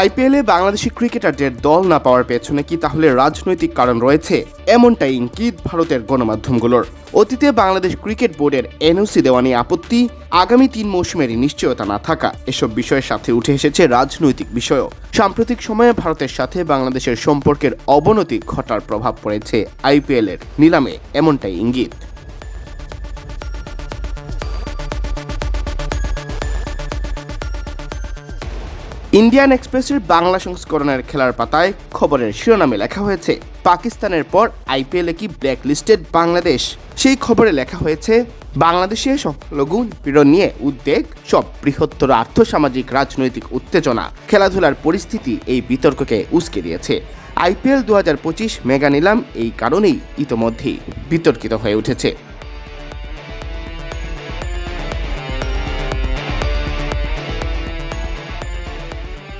আইপিএলে বাংলাদেশি ক্রিকেটারদের দল না পাওয়ার পেছনে কি তাহলে রাজনৈতিক কারণ রয়েছে? এমনটাই ইঙ্গিত ভারতের গণমাধ্যমগুলোর। অতীতে বাংলাদেশ ক্রিকেট বোর্ডের এনওসি দেওয়া নিয়ে আপত্তি, আগামী তিন মৌসুমের নিশ্চয়তা না থাকা, এসব বিষয়ের সাথে উঠে এসেছে রাজনৈতিক বিষয়ও। সাম্প্রতিক সময়ে ভারতের সাথে বাংলাদেশের সম্পর্কের অবনতি ঘটার প্রভাব পড়েছে আইপিএলের নিলামে, এমনটাই ইঙ্গিত। ইন্ডিয়ান এক্সপ্রেসের বাংলা সংস্করণের খেলার পাতায় খবরের শিরোনামে লেখা হয়েছে, পাকিস্তানের পর আইপিএলে কি ব্ল্যাক লিস্টেড বাংলাদেশ? সেই খবরে লেখা হয়েছে, বাংলাদেশে সংখ্যালঘু পীড়ন নিয়ে উদ্বেগ, সব বৃহত্তর আর্থসামাজিক রাজনৈতিক উত্তেজনা, খেলাধুলার পরিস্থিতি এই বিতর্ককে উস্কে দিয়েছে। আইপিএল দু হাজার পঁচিশ মেগা নিলাম এই কারণেই ইতোমধ্যেই বিতর্কিত হয়ে উঠেছে।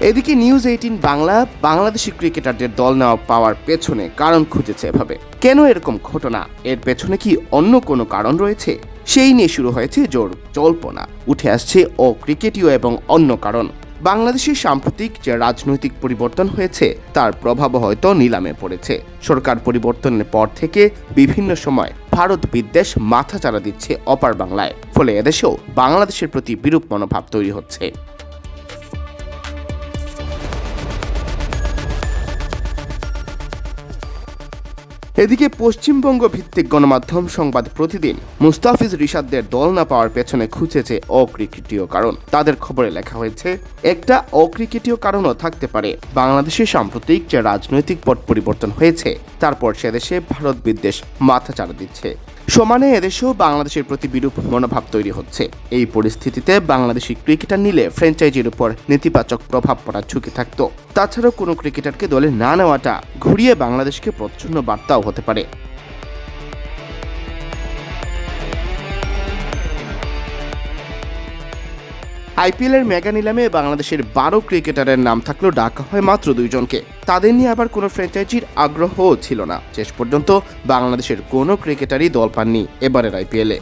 এদিকে নিউজ এইটিন বাংলা, বাংলাদেশি ক্রিকেটারদের দল নেওয়া পাওয়ার পেছনে কারণ খুঁজেছে এভাবে। কেন এরকম ঘটনা? এর পেছনে কি অন্য কোনো কারণ রয়েছে? সেই নিয়ে শুরু হয়েছে জোর জল্পনা। উঠে আসছে ও ক্রিকেটীয় এবং অন্য কারণ। বাংলাদেশের সাম্প্রতিক যে রাজনৈতিক পরিবর্তন হয়েছে, তার প্রভাব হয়তো নিলামে পড়েছে। সরকার পরিবর্তনের পর থেকে বিভিন্ন সময় ভারত বিদ্বেষ মাথাচাড়া দিচ্ছে অপার বাংলায়। ফলে এদেশেও বাংলাদেশের প্রতি বিরূপ মনোভাব তৈরি হচ্ছে। এদিকে পশ্চিমবঙ্গ ভিত্তিক গণমাধ্যম সংবাদ প্রতিদিন মুস্তাফিজ রিশাদদের দল না পাওয়ার পেছনে খুঁজেছে অক্রিকেটীয় কারণ। তাদের খবরে লেখা হয়েছে, একটা অক্রিকেটীয় কারণও থাকতে পারে। বাংলাদেশে সাম্প্রতিক যে রাজনৈতিক পট পরিবর্তন হয়েছে, তারপর সে দেশে ভারত বিদ্বেষ মাথা চাড়া দিচ্ছে। সমানে এদেশেও বাংলাদেশের প্রতি বিরূপ মনোভাব তৈরি হচ্ছে। এই পরিস্থিতিতে বাংলাদেশি ক্রিকেটার নিলে ফ্র্যাঞ্চাইজির উপর নেতিবাচক প্রভাব পড়ার ঝুঁকি থাকতো। তাছাড়াও কোনো ক্রিকেটারকে দলে না নেওয়াটা ঘুরিয়ে বাংলাদেশকে প্রচ্ছন্ন বার্তাও হতে পারে। আইপিএলের মেগা নিলামে বাংলাদেশের বারো ক্রিকেটারের নাম থাকলেও ডাকা হয় মাত্র দুইজনকে। তাদের নিয়ে আবার কোনো ফ্র্যাঞ্চাইজির আগ্রহও ছিল না। শেষ পর্যন্ত বাংলাদেশের কোনো ক্রিকেটারই দল পাননি এবারের আইপিএলে।